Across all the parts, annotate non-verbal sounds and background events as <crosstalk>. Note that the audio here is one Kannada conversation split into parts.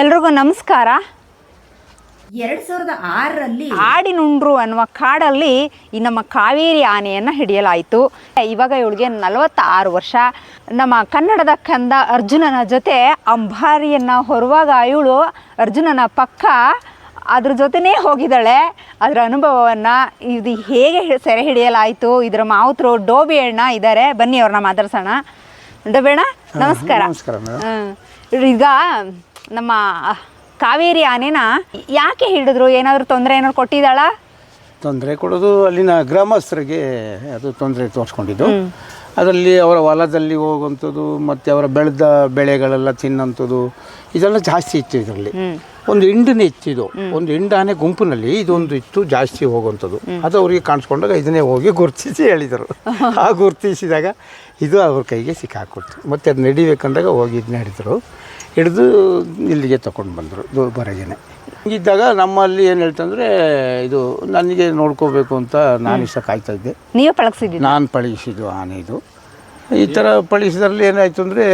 ಎಲ್ರಿಗೂ ನಮಸ್ಕಾರ. ಎರಡ್ ಸಾವಿರದ ಆರರಲ್ಲಿ ಆಡಿನುಂಡ್ರು ಅನ್ನುವ ಕಾಡಲ್ಲಿ ಈ ನಮ್ಮ ಕಾವೇರಿ ಆನೆಯನ್ನು ಹಿಡಿಯಲಾಯಿತು. ಇವಾಗ ಇವಳಿಗೆ ನಲವತ್ತಾರು ವರ್ಷ. ನಮ್ಮ ಕನ್ನಡದ ಕಂದ ಅರ್ಜುನನ ಜೊತೆ ಅಂಬಾರಿಯನ್ನು ಹೊರುವಾಗ ಇವಳು ಅರ್ಜುನನ ಪಕ್ಕ ಅದ್ರ ಜೊತೆನೇ ಹೋಗಿದ್ದಾಳೆ. ಅದರ ಅನುಭವವನ್ನು ಇದು ಹೇಗೆ ಸೆರೆ ಹಿಡಿಯಲಾಯಿತು ಇದರ ಮಾವುತರು ಡೋಬಿ ಅಣ್ಣ ಇದ್ದಾರೆ ಬನ್ನಿ ಅವ್ರನ್ನ ಮಾತಾಡ್ಸೋಣ. ಡೋಬಿ ಅಣ್ಣ ನಮಸ್ಕಾರ. ನಮಸ್ಕಾರ. ಈಗ ನಮ್ಮ ಕಾವೇರಿ ಆನೆನ ಯಾಕೆ ಹಿಡಿದ್ರು? ಏನಾದರೂ ತೊಂದರೆ ಏನಾದ್ರು ಕೊಟ್ಟಿದ್ದಾಳ? ತೊಂದರೆ ಕೊಡೋದು ಅಲ್ಲಿನ ಗ್ರಾಮಸ್ಥರಿಗೆ ಅದು ತೊಂದರೆ ತೋರಿಸ್ಕೊಂಡಿದ್ದು. ಅದರಲ್ಲಿ ಅವರ ಹೊಲದಲ್ಲಿ ಹೋಗುವಂಥದ್ದು ಮತ್ತು ಅವರ ಬೆಳೆದ ಬೆಳೆಗಳೆಲ್ಲ ತಿನ್ನೋಂಥದ್ದು ಇದೆಲ್ಲ ಜಾಸ್ತಿ ಇತ್ತು ಇದರಲ್ಲಿ. ಒಂದು ಹಿಂಡನೇ ಇತ್ತಿದ್ದು. ಒಂದು ಹಿಂಡಾನೆ ಗುಂಪಿನಲ್ಲಿ ಇದೊಂದು ಇತ್ತು ಜಾಸ್ತಿ ಹೋಗುವಂಥದ್ದು. ಅದು ಅವರಿಗೆ ಕಾಣಿಸ್ಕೊಂಡಾಗ ಇದನ್ನೇ ಹೋಗಿ ಗುರುತಿಸಿ ಹೇಳಿದರು. ಆ ಗುರುತಿಸಿದಾಗ ಇದು ಅವ್ರ ಕೈಗೆ ಸಿಕ್ಕಾಕೊಡ್ತು. ಮತ್ತು ಅದು ನಡಿಬೇಕಂದಾಗ ಹೋಗಿ ಇದನ್ನ ಹಿಡಿದ್ರು ಹಿಡಿದು ಇಲ್ಲಿಗೆ ತಗೊಂಡು ಬಂದರು ಬರಗೇನೆ ಇದ್ದಾಗ ನಮ್ಮಲ್ಲಿ ಏನು ಹೇಳ್ತಂದ್ರೆ ಇದು ನನಗೆ ನೋಡ್ಕೋಬೇಕು ಅಂತ ನಾನು ಇಷ್ಟ ಕಾಯ್ತಾ ಇದ್ದೆ. ನೀವೇ ಪಳಗಿಸಿದ್ದೀವಿ ನಾನು ಪಳಗಿಸಿದ್ದು ಆನೆ ಇದು. ಈ ಥರ ಪಳಗಿಸಿದ್ರಲ್ಲಿ ಏನಾಯಿತು ಅಂದರೆ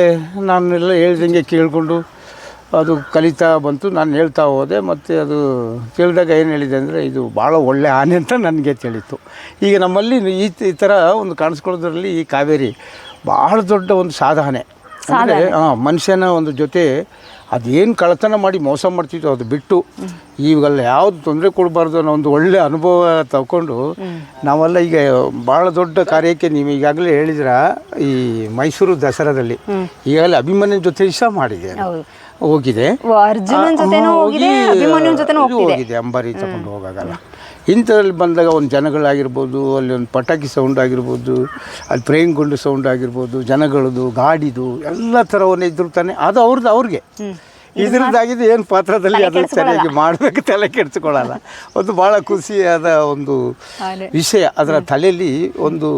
ನಾನೆಲ್ಲ ಹೇಳ್ದಂಗೆ ಕೇಳಿಕೊಂಡು ಅದು ಕಲಿತಾ ಬಂತು. ನಾನು ಹೇಳ್ತಾ ಹೋದೆ ಮತ್ತು ಅದು ಕೇಳಿದಾಗ ಏನು ಹೇಳಿದೆ ಅಂದರೆ ಇದು ಭಾಳ ಒಳ್ಳೆ ಆನೆ ಅಂತ ನನಗೆ ತಿಳಿತು. ಈಗ ನಮ್ಮಲ್ಲಿ ಈ ಈ ಥರ ಒಂದು ಕಾಣಿಸ್ಕೊಳ್ಳೋದ್ರಲ್ಲಿ ಈ ಕಾವೇರಿ ಭಾಳ ದೊಡ್ಡ ಒಂದು ಸಾಧನೆ. ಅಂದರೆ ಮನುಷ್ಯನ ಒಂದು ಜೊತೆ ಅದೇನು ಕಳ್ಳತನ ಮಾಡಿ ಮೋಸ ಮಾಡ್ತಿತ್ತು ಅದು ಬಿಟ್ಟು ಇವಾಗೆಲ್ಲ ಯಾವ್ದು ತೊಂದರೆ ಕೊಡಬಾರ್ದು ಅನ್ನೋ ಒಂದು ಒಳ್ಳೆ ಅನುಭವ ತಗೊಂಡು ನಾವೆಲ್ಲ ಈಗ ಭಾಳ ದೊಡ್ಡ ಕಾರ್ಯಕ್ಕೆ ನೀವು ಈಗಾಗಲೇ ಹೇಳಿದ್ರ ಈ ಮೈಸೂರು ದಸರಾದಲ್ಲಿ ಈಗಾಗಲೇ ಅಭಿಮನ್ಯನ ಜೊತೆ ಸಹ ಮಾಡಿದೆ. ಹೋಗಿದೆ. ಹೋಗಿದೆ, ಅಂಬಾರಿ ತಗೊಂಡು ಹೋಗಾಗಲ್ಲ. ಇಂಥದ್ರಲ್ಲಿ ಬಂದಾಗ ಒಂದು ಜನಗಳಾಗಿರ್ಬೋದು ಅಲ್ಲಿ ಒಂದು ಪಟಾಕಿ ಸೌಂಡ್ ಆಗಿರ್ಬೋದು ಅಲ್ಲಿ ಪ್ರೇಮ್ ಗುಂಡು ಸೌಂಡ್ ಆಗಿರ್ಬೋದು ಜನಗಳದು ಗಾಡಿದು ಎಲ್ಲ ಥರವನ್ನು ಇದ್ರು ತಾನೆ ಅದು ಅವ್ರದ್ದು ಅವ್ರಿಗೆ. ಇದ್ರದ್ದಾಗಿದ್ದು ಏನು ಪಾತ್ರದಲ್ಲಿ ಅದನ್ನು ಸರಿಯಾಗಿ ಮಾಡಬೇಕು ತಲೆ ಕೆಡಿಸ್ಕೊಳ್ಳಲ್ಲ ಒಂದು ಭಾಳ ಖುಷಿಯಾದ ಒಂದು ವಿಷಯ. ಅದರ ತಲೆಯಲ್ಲಿ ಒಂದು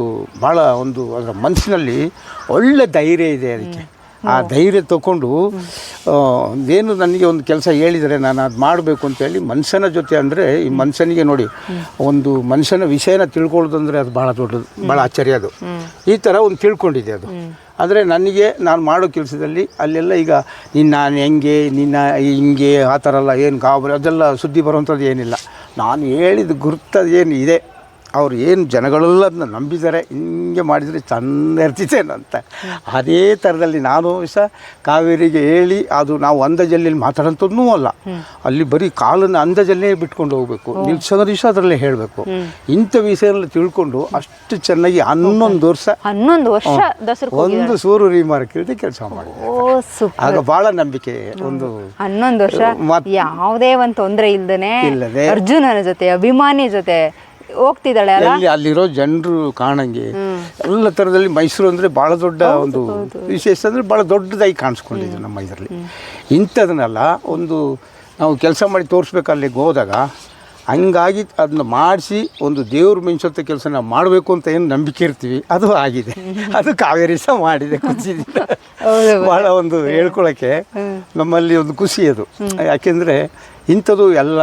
ಭಾಳ ಒಂದು ಅದರ ಮನಸ್ಸಿನಲ್ಲಿ ಒಳ್ಳೆ ಧೈರ್ಯ ಇದೆ ಅದಕ್ಕೆ. ಆ ಧೈರ್ಯ ತಗೊಂಡು ಏನು ನನಗೆ ಒಂದು ಕೆಲಸ ಹೇಳಿದರೆ ನಾನು ಅದು ಮಾಡಬೇಕು ಅಂತೇಳಿ ಮನುಷ್ಯನ ಜೊತೆ ಅಂದರೆ ಈ ಮನುಷ್ಯನಿಗೆ ನೋಡಿ ಒಂದು ಮನುಷ್ಯನ ವಿಷಯನ ತಿಳ್ಕೊಳ್ಳೋದಂದರೆ ಅದು ಭಾಳ ದೊಡ್ಡದು ಭಾಳ ಆಶ್ಚರ್ಯ ಅದು. ಈ ಥರ ಒಂದು ತಿಳ್ಕೊಂಡಿದೆ ಅದು. ಆದರೆ ನನಗೆ ನಾನು ಮಾಡೋ ಕೆಲಸದಲ್ಲಿ ಅಲ್ಲೆಲ್ಲ ಈಗ ನಿನ್ನ ನಾನು ಹೆಂಗೆ ನಿನ್ನ ಹಿಂಗೆ ಆ ಥರ ಎಲ್ಲ ಏನು ಗಾಬರಿ ಅದೆಲ್ಲ ಸುದ್ದಿ ಬರುವಂಥದ್ದು ಏನಿಲ್ಲ. ನಾನು ಹೇಳಿದ ಗುರುತದ ಏನು ಇದೆ. ಅವ್ರು ಏನು ಜನಗಳೆಲ್ಲ ಅದನ್ನ ನಂಬಿದ್ದಾರೆ ಹಿಂಗೆ ಮಾಡಿದರೆ ಚೆಂದ ಇರ್ತಿತ್ತೇನಂತ. ಅಂತ ಅದೇ ಥರದಲ್ಲಿ ನಾನು ಸಹ ಕಾವೇರಿಗೆ ಹೇಳಿ ಅದು ನಾವು ಅಂದಾಜಲ್ಲಿ ಮಾತಾಡೋಂಥದ್ದು ಅಲ್ಲ. ಅಲ್ಲಿ ಬರೀ ಕಾಲನ್ನು ಅಂದಾಜಲ್ಲೇ ಬಿಟ್ಕೊಂಡು ಹೋಗಬೇಕು. ನಿಲ್ಸೋದ್ರ ವಿಷಯ ಅದರಲ್ಲೇ ಹೇಳಬೇಕು. ಇಂಥ ವಿಷಯನೆಲ್ಲ ತಿಳ್ಕೊಂಡು ಅಷ್ಟು ಚೆನ್ನಾಗಿ ಹನ್ನೊಂದು ವರ್ಷ ಹನ್ನೊಂದು ವರ್ಷ ದಸರಾ ಒಂದು ಸೂರು ರೀಮಾರ್ಕ್ ಇಲ್ಲದೆ ಕೆಲಸ ಮಾಡಿದೆ ಆಗ ಭಾಳ ನಂಬಿಕೆ ಒಂದು ಹನ್ನೊಂದು ವರ್ಷ ಯಾವುದೇ ಒಂದು ತೊಂದರೆ ಇಲ್ಲದೇ ಇಲ್ಲದೆ. ಅರ್ಜುನನ ಜೊತೆ ಅಭಿಮಾನಿ ಜೊತೆ ಹೋಗ್ತಿದ್ದಾಳೆ ಅಲ್ಲ? ಎಲ್ಲಿ ಅಲ್ಲಿರೋ ಜನರು ಕಾಣಂಗೆ ಎಲ್ಲ ಥರದಲ್ಲಿ ಮೈಸೂರು ಅಂದರೆ ಭಾಳ ದೊಡ್ಡ ಒಂದು ವಿಶೇಷ ಅಂದರೆ ಭಾಳ ದೊಡ್ಡದಾಗಿ ಕಾಣಿಸ್ಕೊಂಡಿದೆ ನಮ್ಮ ಇದರಲ್ಲಿ. ಇಂಥದನ್ನೆಲ್ಲ ಒಂದು ನಾವು ಕೆಲಸ ಮಾಡಿ ತೋರಿಸ್ಬೇಕು ಅಲ್ಲಿಗೆ ಹೋದಾಗ ಹಂಗಾಗಿ ಅದನ್ನ ಮಾಡಿಸಿ ಒಂದು ದೇವ್ರ ಮೆಂಚುತ್ತ ಕೆಲಸ ನಾವು ಮಾಡಬೇಕು ಅಂತ ಏನು ನಂಬಿಕೆ ಇರ್ತೀವಿ. ಅದು ಆಗಿದೆ. ಅದು ಕಾವೇರಿ ಸಹ ಮಾಡಿದೆ. <laughs> ಖುಷಿ ಭಾಳ ಒಂದು ಹೇಳ್ಕೊಳಕ್ಕೆ. ನಮ್ಮಲ್ಲಿ ಒಂದು ಖುಷಿ ಅದು. ಯಾಕೆಂದರೆ ಇಂಥದ್ದು ಎಲ್ಲ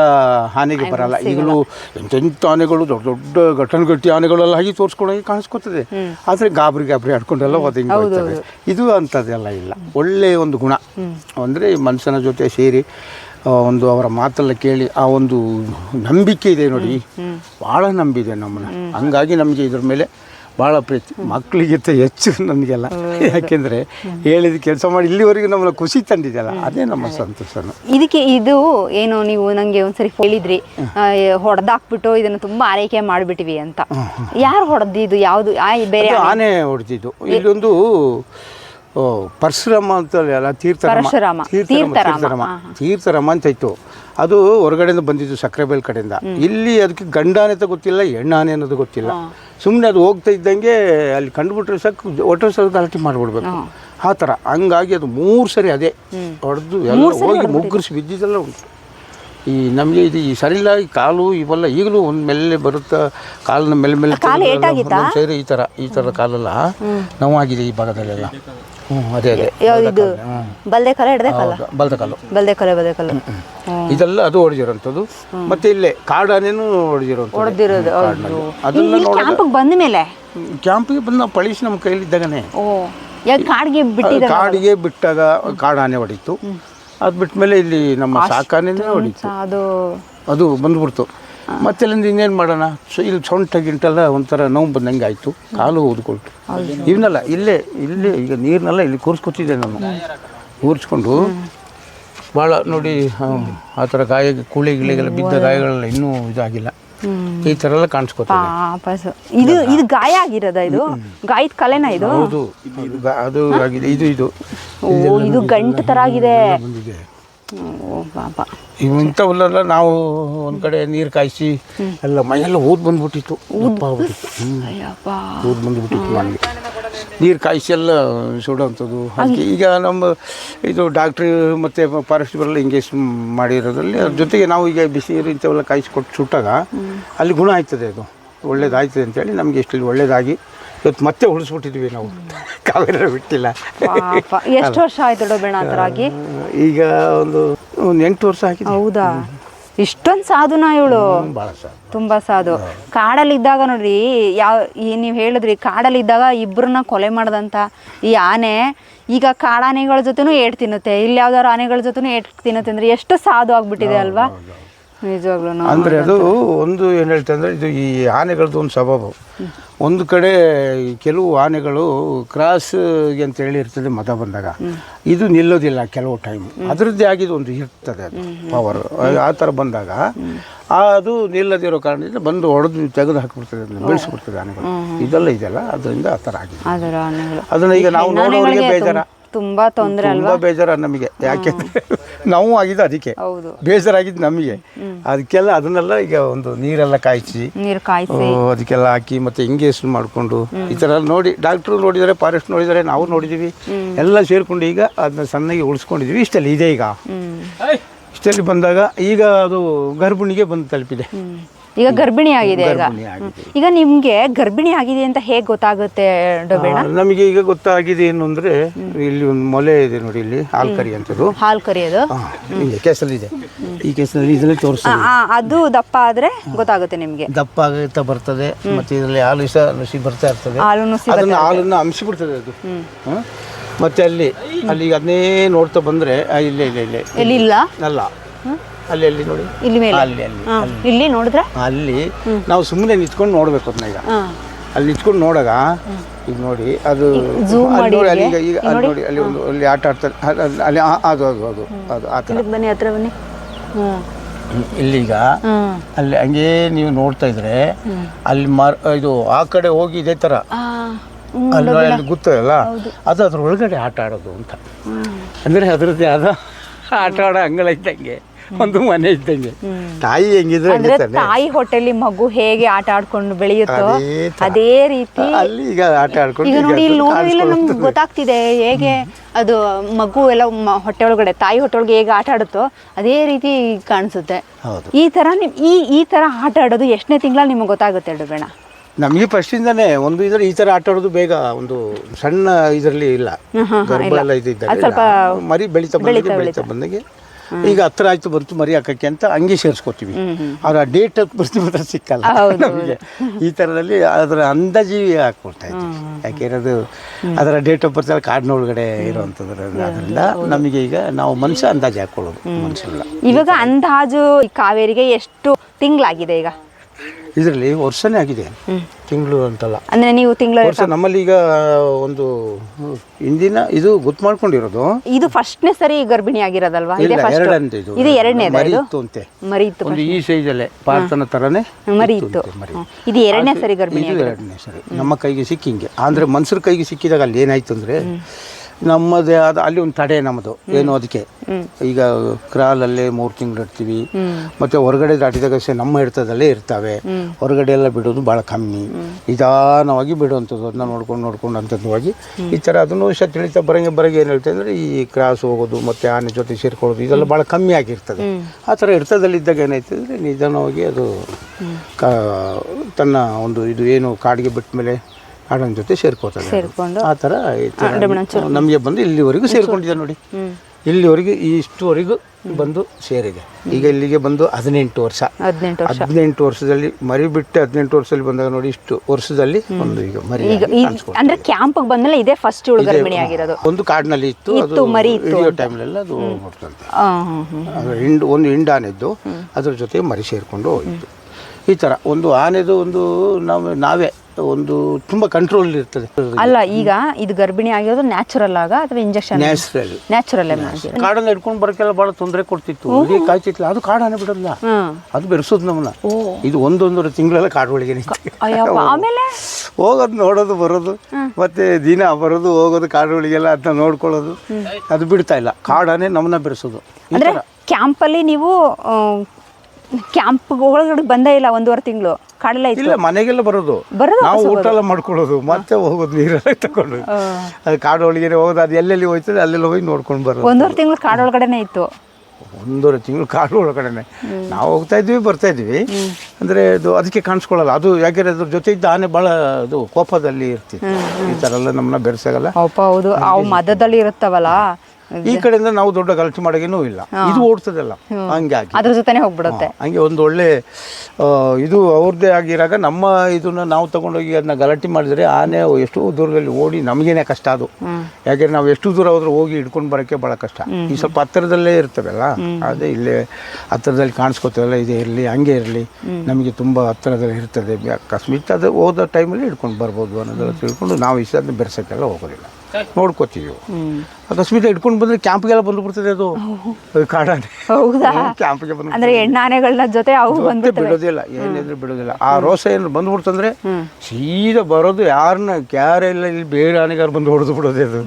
ಹಾನಿಗೆ ಬರಲ್ಲ. ಈಗಲೂ ಎಂತೆಂಥ ಆನೆಗಳು ದೊಡ್ಡ ದೊಡ್ಡ ಘಟನಗಟ್ಟಿ ಆನೆಗಳೆಲ್ಲ ಹಾಗೆ ತೋರಿಸ್ಕೊಂಡಾಗಿ ಕಾಣಿಸ್ಕೊತದೆ. ಆದರೆ ಗಾಬರಿ ಗಾಬರಿ ಆಡ್ಕೊಂಡೆಲ್ಲ ಹೋಗ್ತವೆ ಇದು ಅಂಥದ್ದೆಲ್ಲ ಇಲ್ಲ. ಒಳ್ಳೆಯ ಒಂದು ಗುಣ. ಅಂದರೆ ಮನುಷ್ಯನ ಜೊತೆ ಸೇರಿ ಒಂದು ಅವರ ಮಾತೆಲ್ಲ ಕೇಳಿ ಆ ಒಂದು ನಂಬಿಕೆ ಇದೆ ನೋಡಿ. ಭಾಳ ನಂಬಿದೆ ನಮ್ಮನ್ನ. ಹಂಗಾಗಿ ನಮಗೆ ಇದ್ರ ಮೇಲೆ ಭಾಳ ಪ್ರೀತಿ. ಮಕ್ಕಳಿಗಿಂತ ಹೆಚ್ಚು ನನಗೆಲ್ಲ. ಯಾಕೆಂದರೆ ಹೇಳಿದ ಕೆಲಸ ಮಾಡಿ ಇಲ್ಲಿವರೆಗೂ ನಮ್ಮನ್ನ ಖುಷಿ ತಂದಿದೆಯಲ್ಲ ಅದೇ ನಮ್ಮ ಸಂತೋಷ ಇದಕ್ಕೆ ಇದು ಏನು ನೀವು ನನಗೆ ಒಂದ್ಸರಿ ಹೇಳಿದ್ರಿ ಹೊಡೆದಾಕ್ಬಿಟ್ಟು ಇದನ್ನು ತುಂಬ ಆರೈಕೆ ಮಾಡಿಬಿಟ್ಟಿವಿ ಅಂತ. ಯಾರು ಹೊಡೆದಿದ್ದು ಯಾವುದು? ಬೇರೆ ಆನೆ. ಹೊಡೆದಿದ್ದು. ಇದೊಂದು ಪರಶುರಾಮ ಅಂತ ಅಲ್ಲ ತೀರ್ಥರಾಮ. ತೀರ್ಥರಾಮ, ತೀರ್ಥರಾಮ. ಅಂತ ಇತ್ತು. ಅದು ಹೊರಗಡೆಯಿಂದ ಬಂದಿದ್ದು ಸಕ್ರೆಬೈಲ್ ಕಡೆಯಿಂದ. ಇಲ್ಲಿ ಅದಕ್ಕೆ ಗಂಡಾನೆ ಅಂತ ಗೊತ್ತಿಲ್ಲ ಹೆಣ್ಣಾನೆ ಅನ್ನೋದು ಗೊತ್ತಿಲ್ಲ. ಸುಮ್ಮನೆ ಅದು ಹೋಗ್ತಾ ಇದ್ದಂಗೆ ಅಲ್ಲಿ ಕಂಡುಬಿಟ್ರೆ ಸಾಕು ಒಟ್ಟು ಸಲ ಗಲಾಟೆ ಮಾಡಿಬಿಡ್ಬೇಕು. ಆ ಥರ. ಹಂಗಾಗಿ ಅದು ಮೂರು ಸರಿ ಅದೇ. ಹೊಡೆದು ಎಲ್ಲ ಹೋಗಿ ಮುಗ್ಗರಿಸಿ ಬಿದ್ದಿದ್ದೆಲ್ಲ ಉಂಟು. ಈ ನಮಗೆ ಇದು ಈ ಸರಿಲ್ಲ ಈ ಕಾಲು ಇವೆಲ್ಲ ಈಗಲೂ ಒಂದು ಮೆಲ್ಲೆ ಬರುತ್ತಾ ಕಾಲಿನ ಮೆಲ್ಲ ಮೆಲ್ಲ ಕಾಲು ಸೇರಿ ಈ ಥರ ಈ ಥರ ಕಾಲೆಲ್ಲ ನೋವಾಗಿದೆ ಈ ಭಾಗದಲ್ಲೆಲ್ಲ. ಹ್ಞೂ ಅದೇ ಅದೇ. ಇದು? ಬಲ್ದೆ ಕಲೆ ಹಿಡ್ದೆ ಕಲ್ಲ ಹೌದು, ಬಲ್ದ ಬಲ್ದೆ ಕಲೆ ಬಲ್ದೆ ಕಲೆ ಇದೆಲ್ಲ ಅದು ಹೊಡೆದಿರೋಂಥದ್ದು ಮತ್ತೆ ಇಲ್ಲೇ ಕಾಡಾನೇನು ಹೊಡೆದಿರೋಂಥದ್ದು ಹೊಡೆದಿರೋದು ಅದನ್ನ ಇಲ್ಲಿ ಕ್ಯಾಂಪಿಗೆ ಬಂದ ಮೇಲೆ? ಕ್ಯಾಂಪಿಗೆ ಬಂದು ನಾವು ಪಳಿಸಿ ನಮ್ಮ ಕೈಲಿದ್ದಾಗನೇ ಓ ಯಾಕೆ ಕಾಡ್ಗೆ ಬಿಟ್ಟಿದ್ದಾರೆ ಕಾಡಿಗೆ ಬಿಟ್ಟಾಗ ಕಾಡಾನೆ ಹೊಡಿತು ಅದು ಬಿಟ್ಮೇಲೆ ಇಲ್ಲಿ ನಮ್ಮ ಸಾಕಾನೆ ಹೊಡೀತು ಅದು ಅದು ಬಂದ್ಬಿಡ್ತು. ಮತ್ತೆ ಅಲ್ಲಿಂದ ಇನ್ನೇನು ಮಾಡೋಣ? ಸೊ ಇಲ್ಲಿ ಸೊಂಟ ಗಿಂಟೆಲ್ಲ ಒಂಥರ ನೋವು ಬಂದಂಗೆ ಆಯಿತು. ಕಾಲು ಊದ್ಕೊಳ್ತು. ಇವನ್ನೆಲ್ಲ ಇಲ್ಲೇ ಇಲ್ಲೇ ಈಗ ನೀರನ್ನೆಲ್ಲ ಇಲ್ಲಿ ಕೂರಿಸ್ಕೊತಿದ್ದೆ ನಾನು. ಕೂರಿಸ್ಕೊಂಡು ಭಾಳ ನೋಡಿ ಆ, ಥರ ಗಾಯ ಕೂಳಿ ಗಿಳಿಗೆಲ್ಲ ಬಿದ್ದ ಗಾಯಗಳೆಲ್ಲ ಇನ್ನೂ ಇದಾಗಿಲ್ಲ. ಈ ಥರ ಎಲ್ಲ ಕಾಣಿಸ್ಕೊತಾರೆ ಇದು ಇದು ಗಾಯ ಆಗಿರೋದ ಇದು? ಗಾಯದ ಕಲೆನ ಇದು? ಹೌದು. ಅದು ಆಗಿದೆ ಇದು ಇದು. ಓ ಇದು ಗಂಟು ತರ ಆಗಿದೆ. ಓ ಇವು ಇಂಥವಲ್ಲೆಲ್ಲ ನಾವು ಒಂದು ಕಡೆ ನೀರು ಕಾಯಿಸಿ ಎಲ್ಲ ಮೈಯೆಲ್ಲ ಊದ್ ಬಂದ್ಬಿಟ್ಟಿತ್ತು. ಆಗ್ಬಿಟ್ಟಿತ್ತು ಊದ್ ಬಂದ್ಬಿಟ್ಟಿತ್ತು ನನಗೆ ನೀರು ಕಾಯಿಸಿ ಎಲ್ಲ ಸುಡೋವಂಥದ್ದು ಹಾಗೆ. ಈಗ ನಮ್ಮ ಇದು ಡಾಕ್ಟ್ರಿ ಮತ್ತು ಫಾರೆಸ್ಟ್ ಬರಲ್ಲ ಹಿಂಗೆ ಸುಮ್ ಮಾಡಿರೋದ್ರಲ್ಲಿ ಅದ್ರ ಜೊತೆಗೆ ನಾವು ಈಗ ಬಿಸಿ ನೀರು ಇಂಥವೆಲ್ಲ ಕಾಯಿಸಿ ಕೊಟ್ಟು ಸುಟ್ಟಾಗ ಅಲ್ಲಿ ಗುಣ ಆಯ್ತದೆ ಅದು. ಒಳ್ಳೇದಾಯ್ತದೆ ಅಂತೇಳಿ ನಮಗೆ ಇಷ್ಟು ಒಳ್ಳೇದಾಗಿ ಇವತ್ತು ಮತ್ತೆ ಉಳಿಸ್ಬಿಟ್ಟಿದ್ವಿ ನಾವು. ಕಾವೇರಿ ಬಿಟ್ಟಿಲ್ಲ. ಪಾಪ. ಎಷ್ಟು ವರ್ಷ ಆಯ್ತು ಡೊಬೇಣ ಆ ಥರ ಈಗ ಒಂದು ಒಂದು ಎಂಟು ವರ್ಷ ಆಗಿದೆ. ಹೌದಾ? ಇಷ್ಟೊಂದು ಸಾಧುನಾ ಇವಳು? ತುಂಬ ಸಾಧು. ತುಂಬಾ ಸಾಧು. ಕಾಡಲ್ಲಿದ್ದಾಗ ನೋಡ್ರಿ ಯಾವ ಈ ನೀವು ಹೇಳಿದ್ರಿ ಕಾಡಲ್ಲಿದ್ದಾಗ ಇಬ್ಬರನ್ನ ಕೊಲೆ ಮಾಡ್ದಂತ ಈ ಆನೆ ಈಗ ಕಾಡಾನೆಗಳ ಜೊತೆನೂ ಏಟ್ ತಿನ್ನುತ್ತೆ. ಇಲ್ಲಿ ಯಾವ್ದಾದ್ರು ಆನೆಗಳ ಜೊತೆನೂ ಏಟ್ ತಿನ್ನುತ್ತೆ ಅಂದ್ರೆ ಎಷ್ಟು ಸಾಧು ಆಗ್ಬಿಟ್ಟಿದೆ ಅಲ್ವಾ? ನಿಜವಾಗ್ಲೂ ಅಂದರೆ ಅದು ಒಂದು ಏನು ಹೇಳ್ತಾ ಅಂದರೆ ಇದು ಈ ಆನೆಗಳದ್ದು ಒಂದು ಸ್ವಭಾವ ಒಂದು ಕಡೆ ಕೆಲವು ಆನೆಗಳು ಕ್ರಾಸ್ಗೆ ಅಂತ ಹೇಳಿ ಇರ್ತದೆ ಮತ ಬಂದಾಗ. ಇದು ನಿಲ್ಲೋದಿಲ್ಲ ಕೆಲವು ಟೈಮ್ ಅದರದ್ದೇ ಆಗಿದ್ದು ಒಂದು ಇರ್ತದೆ ಅದು ಪವರ್ ಆ ಥರ ಬಂದಾಗ ಅದು ನಿಲ್ಲದಿರೋ ಕಾರಣದಿಂದ ಬಂದು ಹೊಡೆದು ತೆಗೆದು ಹಾಕಿಬಿಡ್ತದೆ ಅದನ್ನು ಬೆಳೆಸಿಬಿಡ್ತದೆ ಆನೆಗಳು. ಇದೆಲ್ಲ ಇದೆಲ್ಲ ಅದರಿಂದ ಆ ಥರ ಆಗಿದೆ. ಅದನ್ನ ಈಗ ನಾವು ನೋಡೋರಿಗೆ ಬೇಜಾರ. ತುಂಬಾ ತೊಂದರೆ ತುಂಬ ಬೇಜಾರ ನಮಗೆ. ಯಾಕೆ ನಾವು ಆಗಿದ್ದು ಅದಕ್ಕೆ. ಹೌದು. ಬೇಜಾರಾಗಿದ್ದು ನಮಗೆ. ಅದಕ್ಕೆಲ್ಲ ಅದನ್ನೆಲ್ಲ ಈಗ ಒಂದು ನೀರೆಲ್ಲ ಕಾಯಿಸಿ ನೀರು ಕಾಯಿಸಿ. ಅದಕ್ಕೆಲ್ಲ ಹಾಕಿ ಮತ್ತೆ ಇಂಗೇಷನ್ ಮಾಡಿಕೊಂಡು ಈ ಥರ ಎಲ್ಲ ನೋಡಿ ಡಾಕ್ಟ್ರು ನೋಡಿದ್ದಾರೆ ಫಾರೆಸ್ಟ್ ನೋಡಿದ್ದಾರೆ ನಾವು ನೋಡಿದ್ದೀವಿ ಎಲ್ಲ ಸೇರಿಕೊಂಡು ಈಗ ಅದನ್ನ ಸಣ್ಣಗೆ ಉಳಿಸ್ಕೊಂಡಿದ್ವಿ. ಇಷ್ಟಲ್ಲಿ ಇದೆ ಈಗ. ಹ್ಮ್. ಇಷ್ಟಲ್ಲಿ ಬಂದಾಗ ಈಗ ಅದು ಗರ್ಭಿಣಿಗೆ ಬಂದು ತಲುಪಿದೆ. ಈಗ ಗರ್ಭಿಣಿ ಆಗಿದೆ ಈಗ. ಗರ್ಭಿಣಿ ಆಗಿದೆ. ಈಗ ನಿಮ್ಗೆ ಗರ್ಭಿಣಿ ಆಗಿದೆ ಅಂತ ಹೇಗೆ ಗೊತ್ತಾಗುತ್ತೆ ಡೊಬೇಣ ನಮಗೆ ಈಗ ಗೊತ್ತಾಗಿದೆ ಏನು ಅಂದ್ರೆ ಇಲ್ಲಿ ಒಂದು ಮೊಲೆ ಇದೆ ನೋಡಿ ಇಲ್ಲಿ ಆಲ್ಕರಿ ಅಂತದ್ದು. ಹಾಲು ಕರಿಯೋದು ಹಾಂ ಇದೆ. ಈ ಕೆಸರಲ್ಲಿ ಇದರಲ್ಲಿ ತೋರಿಸ್ತದೆ ಆ, ಅದು ದಪ್ಪ ಆದ್ರೆ ಗೊತ್ತಾಗುತ್ತೆ ನಿಮ್ಗೆ. ದಪ್ಪ ಆಗುತ್ತಾ ಬರ್ತದೆ ಮತ್ತೆ ಇದರಲ್ಲಿ ಹಾಲು ಸಹ ನುಸಿ ಬರ್ತಾ ಇರ್ತದೆ. ಹಾಲು ನುಸಿ ಅದನ್ನ ಹಾಲನ್ನು ಅಂಶಿಬಿಡ್ತದೆ ಅದು. ಹ? ಮತ್ತೆ ಅಲ್ಲಿ ಅಲ್ಲಿ ಈಗ ಅದನ್ನೇ ನೋಡ್ತಾ ಬಂದ್ರೆ ಇಲ್ಲ ಇಲ್ಲೇ ಇಲ್ಲ ಇಲ್ಲೇ. ಎಲ್ಲಿ ಇಲ್ಲ ಅಲ್ಲ ಅಲ್ಲಿ ಅಲ್ಲಿ ನೋಡಿ. ಇಲ್ಲಿ ಮೇಲೆ? ಅಲ್ಲಿ ಅಲ್ಲಿ ಹಾ, ಇಲ್ಲಿ ನೋಡಿದ್ರೆ? ಅಲ್ಲಿ. ನಾವು ಸುಮ್ಮನೆ ನಿಂತ್ಕೊಂಡು ನೋಡ್ಬೇಕು ಅದನ್ನ ಈಗ. ಹಾ. ಅಲ್ಲಿ ನಿಂತ್ಕೊಂಡು ನೋಡಾಗ ಈಗ ನೋಡಿ ಅದು zoom ಅಲ್ಲಿ ಮಾಡಿ ನೋಡಿ ಅಲ್ಲಿ ಈಗ. ಈಗ ಅಲ್ಲಿ ನೋಡಿ? ಅಲ್ಲಿ ಒಂದು ಅಲ್ಲಿ ಆಟ ಆಡ್ತಾರೆ. ಅಲ್ಲಿ ಆ- ಅದು ಅದು ಅದು ಅದು ಆ ಥರ. ಬನ್ನಿ ಹತ್ರ ಬನ್ನಿ. ಹ್ಮ್. ಇಲ್ಲೀಗ ಹ್ಮ್. ಅಲ್ಲಿ ಹಂಗೇ ನೀವು ನೋಡ್ತಾ ಇದ್ರೆ ಅಲ್ಲಿ ಮರ ಇದು ಆ ಕಡೆ ಹೋಗಿ ಇದೇ ಥರ. ಆ, ಹ್ಮ್. ಅಲ್ಲಿ ಅಲ್ಲಿ ಗೊತ್ತಲ್ಲ ಅದು ಅದ್ರ ಒಳಗಡೆ ಆಟ ಆಡೋದು ಅಂತ. ಅಂದರೆ ಅದರದ್ದೇ ಆದ ಆಟ ಆಡೋ ಅಂಗಳ ಇದ್ದಂಗೆ. <laughs> ಒಂದು ಮನೆ ಇದ್ದಂಗೆ. ತಾಯಿ ಹೆಂಗಿದ್ರು ಅಂದ್ರೆ ತಾಯಿ ಹೊಟ್ಟೆಲಿ ಮಗು ಹೇಗೆ ಆಟ ಆಡ್ಕೊಂಡು ಬೆಳೆಯುತ್ತೋ ಅದೇ ರೀತಿ ಅಲ್ಲಿ ಈಗ ಆಟ ಆಡ್ಕೊಂಡು ಈಗ ನೋಡಿ ಇಲ್ಲಿ ನೋಡಿಲ್ಲ ನಮ್ಗೆ ಗೊತ್ತಾಗ್ತಿದೆ ಹೇಗೆ ಅದು ಮಗು ಎಲ್ಲ ಹೊಟ್ಟೆ ಒಳಗಡೆ ತಾಯಿ ಹೊಟ್ಟೆ ಒಳಗೆ ಹೇಗೆ ಆಟ ಆಡುತ್ತೋ ಅದೇ ರೀತಿ ಕಾಣಿಸುತ್ತೆ. ಹೌದು. ಈ ತರ ನಿಮ್ ಈ ಈ ತರ ಆಟ ಆಡೋದು ಎಷ್ಟನೇ ತಿಂಗಳ ನಿಮ್ಗೆ ಗೊತ್ತಾಗುತ್ತೆ ಡಬೇಣ ನಮಗೆ ಫಸ್ಟಿಂದಾನೆ ಒಂದು ಇದ್ರ ಈ ತರ ಆಟ ಆಡೋದು ಬೇಗ ಒಂದು ಸಣ್ಣ ಇದರಲ್ಲಿ ಇಲ್ಲ. ಗರ್ಭ ಎಲ್ಲ ಇದ್ದಿದ್ದಾಗ. ಮರಿ ಬೆಳೀತಾ ಬಂದಾಗೆ ಬೆಳೀತಾ. ಬಂದಾಗೆ ಈಗ ಹತ್ರ ಆಯ್ತು ಬಂತು ಮರಿ ಹಾಕಕ್ಕೆ ಅಂತ ಹಂಗೆ ಸೇರಿಸ್ಕೊತೀವಿ. ಅವ್ರ ಆ ಡೇಟ್ ಬರ್ತಿ ಮಾತ್ರ ಸಿಕ್ಕಲ್ಲ. ನಮಗೆ ಈ ಥರದಲ್ಲಿ ಅದರ ಅಂದಾಜಿ ಹಾಕ್ಕೊಳ್ತಾ ಇದ್ವಿ ಯಾಕೆಂದ್ರೆ ಅದು ಅದರ ಡೇಟ್ ಆಫ್ ಬರ್ತ್ ಕಾಡಿನ ಒಳಗಡೆ ಇರುವಂಥದ್ದು ಅದರಿಂದ ನಮಗೆ ಈಗ ನಾವು ಮನುಷ್ಯ ಅಂದಾಜು ಹಾಕ್ಕೊಳ್ಳೋದು ಮನುಷ್ಯಲ್ಲ ಇವಾಗ ಅಂದಾಜು ಕಾವೇರಿಗೆ ಎಷ್ಟು ತಿಂಗಳಾಗಿದೆ ಈಗ? ಇದರಲ್ಲಿ ವರ್ಷನೇ ಆಗಿದೆ. ತಿಂಗಳು ಅಂತಲ್ಲ. ಅಂದ್ರೆ ನೀವು ತಿಂಗಳ ವರ್ಷ ನಮ್ಮಲ್ಲಿ ಈಗ ಒಂದು ಹಿಂದಿನ ಇದು ಗೊತ್ತು ಮಾಡ್ಕೊಂಡಿರೋದು. ಇದು ಫಸ್ಟ್ನೇ ಸರಿ ಗರ್ಭಿಣಿ ಆಗಿರೋದಲ್ವಾ? ಇದೇ ಇಲ್ಲ ಫಸ್ಟ್ ಎರಡಂತೆ ಇದು. ಇದು ಎರಡನೇದ ಮರಿ ಇದು? ಇತ್ತು ಅಂತೆ. ಮರಿ ಇತ್ತು ಒಂದು ಈ ಸೈಜಲ್ಲೇ ಪಾರ್ಥನ ಥರನೇ ಮರಿ ಇತ್ತು ಇತ್ತು ಅಂತೆ ಮರಿ. ಹ್ಮ್. ಇದು ಎರಡನೇ ಸರಿ ಗರ್ಭಿಣಿ ಇದು ಎರಡನೇ ಸರಿ. ನಮ್ಮ ಕೈಗೆ ಸಿಕ್ಕಿಂಗೆ. ಅಂದ್ರೆ ಮನ್ಸರ್ ಕೈಗೆ ಸಿಕ್ಕಿದಾಗ ಅಲ್ಲಿ ಏನಾಯ್ತು ಅಂದರೆ ನಮ್ಮದೇ ಆದ ಅಲ್ಲಿ ಒಂದು ತಡೆ ನಮ್ಮದು. ಏನು ಅದಕ್ಕೆ? ಈಗ ಕ್ರಾಲಲ್ಲೇ ಮೂರು ತಿಂಗಳು ಇಡ್ತೀವಿ ಮತ್ತೆ ಹೊರಗಡೆ ದಾಟಿದಾಗ ಸಹ ನಮ್ಮ ಹಿಡ್ತದಲ್ಲೇ ಇರ್ತವೆ. ಹೊರಗಡೆ ಎಲ್ಲ ಬಿಡೋದು ಭಾಳ ಕಮ್ಮಿ. ನಿಧಾನವಾಗಿ ಬಿಡುವಂಥದ್ದು ಅದನ್ನ ನೋಡ್ಕೊಂಡು ನೋಡ್ಕೊಂಡು ಹೋಗಿ ಈ ಥರ ಅದನ್ನು ಸಹ ತಿಳಿತಾ ಬರಂಗೆ ಬರಂಗೆ ಏನು ಹೇಳ್ತೇವೆ ಅಂದರೆ ಈ ಕ್ರಾಸ್ ಹೋಗೋದು ಮತ್ತೆ ಆನೆ ಜೊತೆ ಸೇರ್ಕೊಳ್ಳೋದು ಇದೆಲ್ಲ ಭಾಳ ಕಮ್ಮಿ ಆಗಿರ್ತದೆ. ಆ ಥರ ಹಿಡಿತದಲ್ಲಿದ್ದಾಗ ಏನಾಯ್ತು ಅಂದರೆ ನಿಧಾನವಾಗಿ ಅದು ಕ ತನ್ನ ಒಂದು ಇದು ಏನು ಕಾಡಿಗೆ ಬಿಟ್ಟ ಮೇಲೆ ಕಾಡಿನ ಜೊತೆ ಸೇರ್ಕೋತದೆ ಅದು. ಸೇರ್ಕೊಂಡು ಆ ಥರ ನಮಗೆ ಬಂದು ಇಲ್ಲಿವರೆಗೂ ಸೇರ್ಕೊಂಡಿದೆ ನೋಡಿ. ಇಲ್ಲಿವರೆಗೂ ಇಷ್ಟುವರೆಗೂ ಬಂದು ಸೇರಿದೆ. ಈಗ ಇಲ್ಲಿಗೆ ಬಂದು ಹದಿನೆಂಟು ವರ್ಷ. ಹದಿನೆಂಟು ವರ್ಷ. ಹದಿನೆಂಟು ವರ್ಷದಲ್ಲಿ ಮರಿ ಬಿಟ್ಟು ಹದಿನೆಂಟು ವರ್ಷದಲ್ಲಿ ಬಂದಾಗ ನೋಡಿ ಇಷ್ಟು ವರ್ಷದಲ್ಲಿ ಒಂದು ಈಗ ಮರಿ ಅಂದ್ರೆ ಕ್ಯಾಂಪ್ ಬಂದ್ಮೇಲೆ ಇದೇ ಫಸ್ಟ್ ಆಗಿರೋದು. ಒಂದು ಕಾಡಿನಲ್ಲಿ ಇತ್ತು ಅದು ಮರಿ ಹಿಡಿಯೋ ಟೈಮ್ಲೆಲ್ಲ ಅದು ಹಿಂಡು ಒಂದು ಹಿಂಡು ಆನೆದ್ದು ಅದ್ರ ಜೊತೆ ಮರಿ ಸೇರಿಕೊಂಡು ಹೋಯಿತು. ಈ ಥರ ಒಂದು ಆನೆದು ಒಂದು ನಾವು ನಾವೇ ಒಂದು ತುಂಬ ಕಂಟ್ರೋಲ್ ಇರ್ತದೆ. ಅಲ್ಲ ಈಗ ಇದು ಗರ್ಭಿಣಿ ಆಗಿರೋದು ನ್ಯಾಚುರಲ್ ಆಗ ಅಥವಾ ಇಂಜೆಕ್ಷನ್ ನ್ಯಾಚುರಲ್ ನ್ಯಾಚುರಲ್ ಕಾಡನ್ನ ಹಿಡ್ಕೊಂಡು ಬರೋಕೆಲ್ಲ ಬಹಳ ತೊಂದರೆ ಕೊಡ್ತಿತ್ತು. ಕಾಯ್ತಿತ್ತು ಅದು ಕಾಡಾನೆ ಬಿಡಲ್ಲ ಅದು ಬೆರೆಸೋದು ನಮ್ಮನ್ನ. ಇದು ಒಂದೊಂದೂವರೆ ತಿಂಗಳೆಲ್ಲ ಕಾಡು ಒಳಗೆ ಅಯ್ಯಪ್ಪ ಆಮೇಲೆ? ಹೋಗೋದು ನೋಡೋದು ಬರೋದು ಮತ್ತೆ ದಿನ ಬರೋದು ಹೋಗೋದು ಕಾಡು ಒಳಗೆಲ್ಲ ಅದನ್ನ ನೋಡ್ಕೊಳ್ಳೋದು. ಅದು ಬಿಡ್ತಾ ಇಲ್ಲ. ಕಾಡಾನೆ ನಮ್ಮನ್ನ ಬೆರೆಸೋದು. ಅಂದ್ರೆ ಕ್ಯಾಂಪಲ್ಲಿ ನೀವು ಕ್ಯಾಂಪ್ ಒಳಗಡೆ ಬಂದೇ ಇಲ್ಲ ಒಂದೂವರೆ ತಿಂಗಳು? ಇತ್ತು. ಇಲ್ಲ ಮನೆಗೆಲ್ಲ ಬರೋದು. ನಾವು ಊಟ ಎಲ್ಲ ಮಾಡ್ಕೊಳ್ಳೋದು. ಮತ್ತೆ ಹೋಗೋದು ನೀರೆಲ್ಲ ತಗೊಂಡು. ಅದು ಕಾಡು ಒಳಗೆ ಹೋಗೋದು ಅದು ಎಲ್ಲೆಲ್ಲಿ ಹೋಯ್ತದೆ ಅಲ್ಲೆಲ್ಲ ಹೋಗಿ ನೋಡ್ಕೊಂಡು ಬರೋದು. ಒಂದೂವರೆ ತಿಂಗಳು ಕಾಡೊಳಗಡೆನೆ ಇತ್ತು. ಒಂದೂವರೆ ತಿಂಗಳು ಕಾಡು ಒಳಗಡೆನೆ. ನಾವು ಹೋಗ್ತಾ ಇದ್ವಿ ಬರ್ತಾ ಇದ್ವಿ. ಅಂದರೆ ಅದು ಅದಕ್ಕೆ ಕಾಣಿಸ್ಕೊಳ್ಳಲ್ಲ. ಅದು ಯಾಕೆಂದ್ರೆ ಅದ್ರ ಜೊತೆ ಇದ್ದ ಆನೆ ಭಾಳ ಅದು ಕೋಪದಲ್ಲಿ ಇರ್ತಿತ್ತು. ಈ ಥರ ಎಲ್ಲ ನಮ್ಮನ್ನ ಬೆರೆಸಾಗಲ್ಲ. ಹೌದು. ಅವು ಮದದಲ್ಲಿ ಇರುತ್ತವಲ್ಲ ಈ ಕಡೆಯಿಂದ ನಾವು ದೊಡ್ಡ ಗಲಾಟೆ ಮಾಡೋಗೇನೂ ಇಲ್ಲ. ಇದು ಓಡ್ತದಲ್ಲ ಹಂಗಾಗಿ. ಅದ್ರ ಜೊತೆನೆ ಹೋಗ್ಬಿಡುತ್ತೆ. ಹಂಗೆ ಒಂದು ಒಳ್ಳೆ ಇದು ಅವ್ರದ್ದೇ ಆಗಿರಾಗ ನಮ್ಮ ಇದನ್ನ ನಾವು ತಗೊಂಡೋಗಿ ಅದನ್ನ ಗಲಾಟೆ ಮಾಡಿದ್ರೆ ಆನೆ ಎಷ್ಟೋ ದೂರದಲ್ಲಿ ಓಡಿ ನಮಗೇನೆ ಕಷ್ಟ ಅದು. ಯಾಕೆಂದ್ರೆ ನಾವು ಎಷ್ಟು ದೂರ ಹೋದ್ರೆ ಹೋಗಿ ಹಿಡ್ಕೊಂಡು ಬರೋಕ್ಕೆ ಭಾಳ ಕಷ್ಟ. ಈ ಸ್ವಲ್ಪ ಹತ್ತಿರದಲ್ಲೇ ಇರ್ತವಲ್ಲ ಅದೇ ಇಲ್ಲೇ ಹತ್ತಿರದಲ್ಲಿ ಕಾಣಿಸ್ಕೊತವಲ್ಲ ಇದೇ ಇರಲಿ ಹಂಗೆ ಇರಲಿ. ನಮಗೆ ತುಂಬ ಹತ್ತಿರದಲ್ಲಿ ಇರ್ತದೆ. ಅಕಸ್ಮಾತ್ ಅದು ಹೋದ ಟೈಮಲ್ಲಿ ಹಿಡ್ಕೊಂಡು ಬರ್ಬೋದು ಅನ್ನೋದೆಲ್ಲ ತಿಳ್ಕೊಂಡು ನಾವು ಇಷ್ಟ ಅದನ್ನ ಬೆರೆಸೋಕ್ಕೆಲ್ಲ ಹೋಗೋದಿಲ್ಲ. ನೋಡ್ಕೋತೀವಿ. ಅಕಸ್ಮಿತ ಇಟ್ಕೊಂಡು ಬಂದ್ರೆ ಕ್ಯಾಂಪ್ಗೆಲ್ಲ ಬಂದು ಬಿಡ್ತದೆ ಅದು. ಕಾಡಾನೆ. ಹೌದಾ? ಕ್ಯಾಂಪ್ಗೆ ಬಂದು ಅಂದ್ರೆ ಎಣ್ಣಾನೆಗಳನ್ನ ಜೊತೆ ಅವು ಬಂದು ಬಿಡೋದಿಲ್ಲ ಏನಿದ್ರು ಬಿಡೋದಿಲ್ಲ. ಆ ರೋಸ ಏನು ಬಂದ್ಬಿಡ್ತಂದ್ರೆ ಸೀದಾ ಬರೋದು ಯಾರನ್ನ ಕ್ಯಾರ ಇಲ್ಲ ಇಲ್ಲಿ ಬೇರೆ ಆನೆಗಾರು ಬಂದು ಹೊಡೆದು ಬಿಡೋದೇ ಅದು.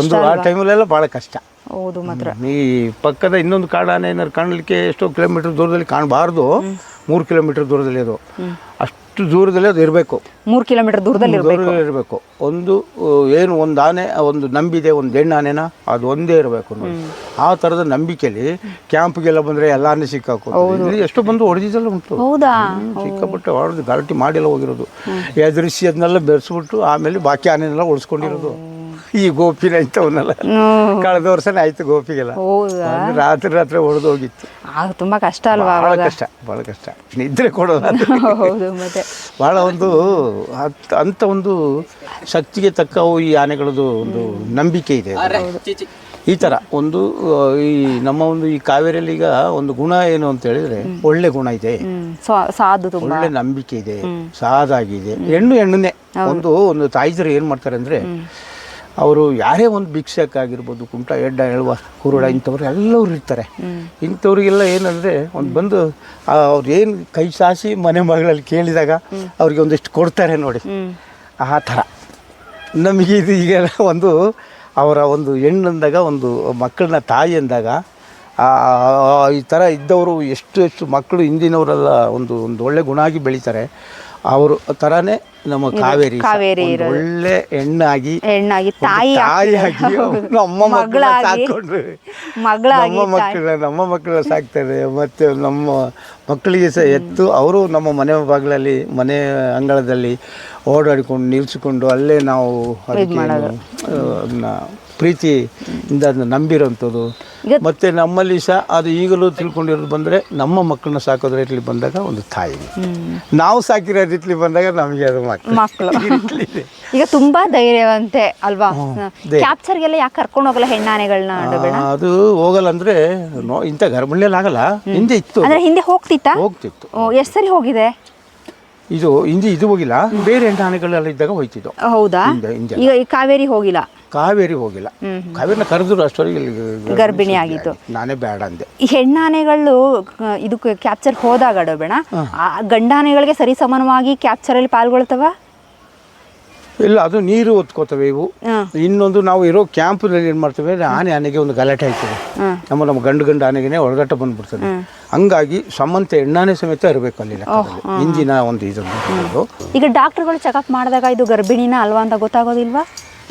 ಒಂದು ಆ ಟೈಮಲ್ಲೆಲ್ಲ ಭಾಳ ಕಷ್ಟ. ಹೌದು ಮಾತ್ರ. ಈ ಪಕ್ಕದ ಇನ್ನೊಂದು ಕಾಡಾನೆ ಏನಾದ್ರು ಕಾಣಲಿಕ್ಕೆ ಎಷ್ಟೋ ಕಿಲೋಮೀಟರ್ ದೂರದಲ್ಲಿ ಕಾಣಬಾರ್ದು. ಮೂರು ಕಿಲೋಮೀಟರ್ ದೂರದಲ್ಲಿ ಅದು. ಅಷ್ಟು ದೂರದಲ್ಲಿ ಅದು ಇರಬೇಕು. ಮೂರು ಕಿಲೋಮೀಟರ್ ದೂರದಲ್ಲಿ ಇರಬೇಕು. ದೂರದಲ್ಲಿ ಇರಬೇಕು. ಒಂದು ಏನು ಒಂದು ಆನೆ ಒಂದು ನಂಬಿದೆ ಒಂದು ಹೆಣ್ಣು ಆನೆನ ಅದು ಒಂದೇ ಇರಬೇಕು ನೋಡಿ. ಆ ಥರದ ನಂಬಿಕೆಯಲ್ಲಿ ಕ್ಯಾಂಪ್ಗೆಲ್ಲ ಬಂದರೆ ಎಲ್ಲ ಆನೆ ಸಿಕ್ಕಾಕು ಎಷ್ಟು ಎಷ್ಟೋ ಬಂದು ಹೊಡೆದಿದ್ದೆಲ್ಲ ಉಂಟು. ಹೌದಾ? ಸಿಕ್ಕಾಪಟ್ಟೆ ಹೊಡೆದು ಗಲಾಟೆ ಮಾಡಿಲ್ಲ ಹೋಗಿರೋದು. ಎದುರಿಸಿ ಅದನ್ನೆಲ್ಲ ಬೆರೆಸ್ಬಿಟ್ಟು ಆಮೇಲೆ ಬಾಕಿ ಆನೆನೆಲ್ಲ ಉಳಿಸ್ಕೊಂಡಿರೋದು. ಈ ಗೋಪಿನ ಇಂಥವನ್ನೆಲ್ಲ ಹ್ಮ್. ಕಳೆದ ವರ್ಷನೇ ಆಯ್ತು ಗೋಪಿಗೆಲ್ಲ. ಹೌದಾ? ರಾತ್ರಿ ರಾತ್ರಿ ಹೊಡೆದು ಹೋಗಿತ್ತು. ಆಗ ತುಂಬಾ ಕಷ್ಟ ಅಲ್ವಾ ಬಹಳ ಕಷ್ಟ ಬಹಳ ಕಷ್ಟ. ನಿದ್ರೆ ಕೊಡೋಲ್ಲ ಅದು. ಹೌದು ಮತ್ತೆ. ಭಾಳ ಒಂದು ಅಂತ ಅಂಥ ಒಂದು ಶಕ್ತಿಗೆ ತಕ್ಕ ಅವು ಈ ಆನೆಗಳದ್ದು ಒಂದು ನಂಬಿಕೆ ಇದೆ. ಈ ಥರ ಒಂದು ಆ, ಈ ನಮ್ಮ ಒಂದು ಈ ಕಾವೇರಿಯಲ್ಲಿ ಈಗ ಒಂದು ಗುಣ ಏನು ಅಂತ ಹೇಳಿದ್ರೆ ಒಳ್ಳೆ ಗುಣ ಇದೆ. ಹ್ಮ್. ಸ್ವ- ಸಾಧು ತುಂಬಾ. ಒಳ್ಳೆ ನಂಬಿಕೆ ಇದೆ. ಸಾದಾಗಿದೆ. ಹೆಣ್ಣು ಹೆಣ್ಣನ್ನೇ ಒಂದು ಒಂದು ತಾಯಿಜರು ಏನು ಮಾಡ್ತಾರೆ ಅಂದರೆ ಅವರು ಯಾರೇ ಒಂದು ಭಿಕ್ಷಕ್ಕಾಗಿರ್ಬೋದು ಕುಂಟ ಎಡ್ಡ, ಎಳುವ, ಕುರುಡ ಇಂಥವ್ರು ಎಲ್ಲರೂ ಇರ್ತಾರೆ. ಇಂಥವ್ರಿಗೆಲ್ಲ ಏನಂದರೆ, ಒಂದು ಬಂದು ಅವ್ರು ಏನು ಕೈ ಸಾಸಿ ಮನೆ ಮಗಳಲ್ಲಿ ಕೇಳಿದಾಗ ಅವ್ರಿಗೆ ಒಂದಿಷ್ಟು ಕೊಡ್ತಾರೆ ನೋಡಿ. ಆ ಥರ. ನಮಗೆ ಇದು ಈಗ ಒಂದು, ಅವರ ಒಂದು ಹೆಣ್ಣು ಅಂದಾಗ ಒಂದು ಮಕ್ಕಳನ್ನ ತಾಯಿ ಅಂದಾಗ ಈ ಥರ ಇದ್ದವರು ಎಷ್ಟು ಎಷ್ಟು ಮಕ್ಕಳು ಹಿಂದಿನವರೆಲ್ಲ ಒಂದು ಒಂದು ಒಳ್ಳೆ ಗುಣ ಆಗಿ ಬೆಳೀತಾರೆ. ಅವರು ತರಾನೇ ನಮ್ಮ ಕಾವೇರಿ ಸಹ. ಕಾವೇರಿ ಒಂದು ಒಳ್ಳೆ ಹೆಣ್ಣಾಗಿ ಹೆಣ್ಣಾಗಿ ಒಂದು ತಾಯಿ ತಾಯಿಯಾಗಿ <laughs> ನಮ್ಮ ಮಕ್ಕಳ ಮಗಳಾಗಿ ಸಾಕೊಂಡ್ರೆ ಮಗಳಾಗಿ ನಮ್ಮ ಮಕ್ಕಳ ನಮ್ಮ ಮಕ್ಕಳನ್ನ ಸಾಕ್ತಾರೆ. ಮತ್ತೆ ನಮ್ಮ ಮಕ್ಕಳಿಗೆ ಸಹ ಎತ್ತು. ಅವರು ನಮ್ಮ ಮನೆ ಬಾಗಿಲಲ್ಲಿ ಮನೆ ಅಂಗಳದಲ್ಲಿ ಓಡಾಡಿಕೊಂಡು ನಿಲ್ಸಿಕೊಂಡು ಅಲ್ಲೇ ನಾವು ಅದಕ್ಕೆ ಏನು, ಆ, ಅದನ್ನ ಪ್ರೀತಿಯಿಂದ ಅದನ್ನ ನಂಬಿರೋಂಥದ್ದು. ಮತ್ತೆ ನಮ್ಮಲ್ಲಿ ಸಹ ಅದು ಈಗಲೂ ತಿಳ್ಕೊಂಡಿರೋದು ಬಂದರೆ ನಮ್ಮ ಮಕ್ಕಳನ್ನ ಸಾಕೋದ್ರ ರೀತಿಲಿ ಬಂದಾಗ ಒಂದು ತಾಯಿ. ನಾವು ಸಾಕಿರೋ ರೀತಿಲಿ ಬಂದಾಗ ನಮಗೆ ಅದು ಮಕ್ಕಳು. <laughs> ಈಗ ತುಂಬಾ ಧೈರ್ಯವಂತೆ ಅಲ್ವಾ. ಕ್ಯಾಪ್ಚರ್ಗೆಲ್ಲ ಯಾಕೆ ಕರ್ಕೊಂಡು ಹೋಗಲ್ಲ ಹೆಣ್ಣಾನೆಗಳನ್ನ ಅದು ಹೋಗಲ್ಲ ಅಂದ್ರೆ ಇಂಥ ಗರ್ಭಿಣಿಯಲ್ಲಿ ಆಗಲ್ಲ ಹಿಂದೆ ಇತ್ತು ಹಿಂದೆ ಹೋಗ್ತಿತ್ತಾ? ಹೋಗ್ತಿತ್ತು. ಎಷ್ಟು ಸರಿ ಹೋಗಿದೆ? ಇದು ಹಿಂದೆ ಇದು ಹೋಗಿಲ್ಲ ಬೇರೆ ಆನೆಗಳೆಲ್ಲ ಇದ್ದಾಗ ಹೋಯ್ತಿದ್ದು. ಹೌದಾ? ಹಿಂದೆ ಹಿಂದೆ ಈಗ ಈ ಕಾವೇರಿ ಹೋಗಿಲ್ಲ? ಕಾವೇರಿ ಹೋಗಿಲ್ಲ. ಕಾವೇರಿನ ಕರೆದ್ರು ಅಷ್ಟೊರಿಗೆ ಇಲ್ಲಿ ಗರ್ಭಿಣಿ ಆಗಿತ್ತು. ನಾನೇ ಬೇಡ ಅಂದೆ. ಈ ಹೆಣ್ಣಾನೆಗಳು ಇದಕ್ಕೆ ಕ್ಯಾಪ್ಚರ್ ಹೋದಾಗ ಡೋಬೇಣ ಆ ಗಂಡಾನೆಗಳಿಗೆ ಸರಿ ಸಮಾನವಾಗಿ ಕ್ಯಾಪ್ಚರ್ ಅಲ್ಲಿ ಪಾಲ್ಗೊಳ್ತವ? ಇಲ್ಲ ಅದು ನೀರು ಒತ್ಕೋತವೆ ಇವು. ಇನ್ನೊಂದು ನಾವು ಇರೋ ಕ್ಯಾಂಪ್ನಲ್ಲಿ ಏನು ಮಾಡ್ತೇವೆ ಅಂದ್ರೆ ಆನೆ ಆನೆಗೆ ಒಂದು ಗಲಾಟೆ ಆಯ್ತದೆ. ನಮ್ಮ ನಮ್ಮ ಗಂಡು ಗಂಡು ಆನೆಗೆ ಒಳಗಟ್ಟ ಬಂದ್ಬಿಡ್ತದೆ. ಹಂಗಾಗಿ ಸಮಂತ ಹೆಣ್ಣಾನೆ ಸಮೇತ ಇರಬೇಕು ಅಲ್ಲಿ ಇಂಜಿನ ಹಿಂದಿನ ಒಂದು ಇದನ್ನು ಈಗ ಡಾಕ್ಟರ್ಗಳು ಚೆಕಪ್ ಮಾಡಿದಾಗ ಇದು ಗರ್ಭಿಣಿನ ಅಲ್ವಾ ಅಂತ ಗೊತ್ತಾಗೋದಿಲ್ವಾ?